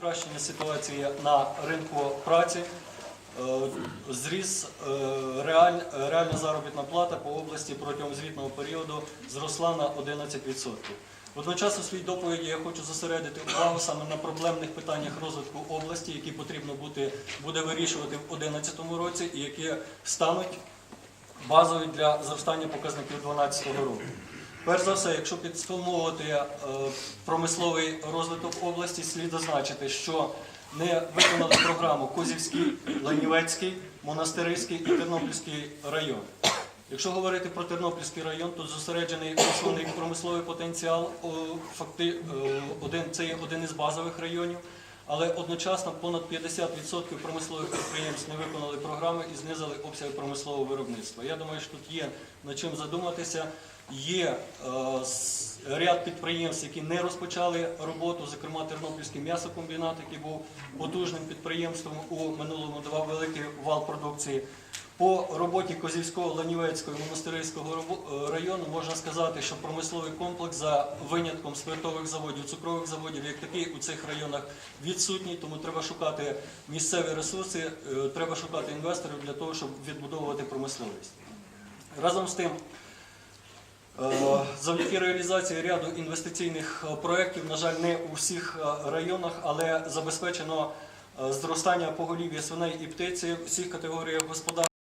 покращення ситуації на ринку праці. Е, Зріс е, реаль- реальна заробітна плата по області протягом звітного періоду зросла на 11%. Водночас у своїй доповіді я хочу зосередити увагу саме на проблемних питаннях розвитку області, які потрібно бути, буде вирішувати в 2011 році і які стануть базові для зростання показників 2012 року. Перш за все, якщо підсумовувати е, промисловий розвиток області, слід зазначити, що не виконали програму Козівський, Ланівецький, Монастириський і Тернопільський район. Якщо говорити про Тернопільський район, то зосереджений основний промисловий потенціал факти, е, один, це є один із базових районів, але одночасно понад 50% промислових підприємств не виконали програми і знизили обсяг промислового виробництва. Я думаю, що тут є над чим задуматися. Є е, ряд підприємств, які не розпочали роботу, зокрема Тернопільський м'ясокомбінат, який був потужним підприємством у минулому, давав великий вал продукції. По роботі Козівського, Ланівецького і Монастириського е, району можна сказати, що промисловий комплекс за винятком спиртових заводів, цукрових заводів, як такий у цих районах відсутній, тому треба шукати місцеві ресурси, е, треба шукати інвесторів для того, щоб відбудовувати промисловість. Разом з тим, Завдяки реалізації ряду інвестиційних е, проєктів, на жаль, не у всіх е, районах, але забезпечено е, зростання поголів'я свиней і птиці всіх категоріях господарств.